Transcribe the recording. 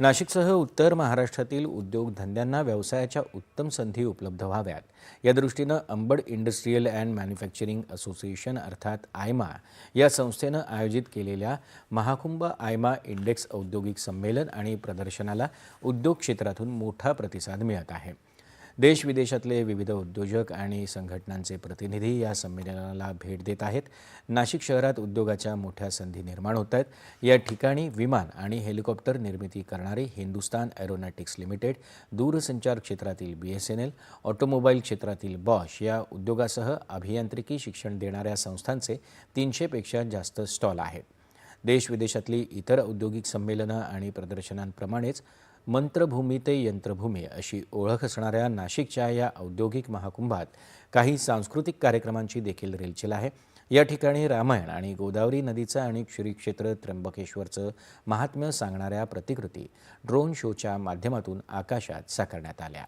नाशिकसह उत्तर महाराष्ट्रातील उद्योगधंद्यांना व्यवसायाच्या उत्तम संधी उपलब्ध व्हाव्यात. या दृष्टीनं Ambad industrial and manufacturing association अर्थात आयमा या संस्थेनं आयोजित केलेल्या महाकुंभ आयमा इंडेक्स औद्योगिक संमेलन आणि प्रदर्शनाला उद्योग क्षेत्रातून मोठा प्रतिसाद मिळत आहे. देश विदेशातले विविध उद्योजक आणि संघटनांचे प्रतिनिधी या संमेलनाला भेट देत आहेत. नाशिक शहरात उद्योगाच्या मोठ्या संधी निर्माण होत आहेत. या ठिकाणी विमान आणि हेलिकॉप्टर निर्मिती करणारे हिंदुस्तान एरोनॉटिक्स लिमिटेड दूरसंचार क्षेत्रातील B S N L automobile क्षेत्रातील बॉश या उद्योगासह अभियांत्रिकी शिक्षण देणाऱ्या संस्थांचे तीनशेपेक्षा जास्त स्टॉल आहेत. देश विदेशातली इतर औद्योगिक संमेलनं आणि प्रदर्शनांप्रमाणेच मंत्रभूमी ते यंत्रभूमी अशी ओळख असणाऱ्या नाशिकच्या या औद्योगिक महाकुंभात काही सांस्कृतिक कार्यक्रमांची देखील रेलचेल आहे. या ठिकाणी रामायण आणि गोदावरी नदीचं आणि श्री क्षेत्र त्र्यंबकेश्वरचं महात्म्य सांगणाऱ्या प्रतिकृती ड्रोन शोच्या माध्यमातून आकाशात साकारण्यात आल्या.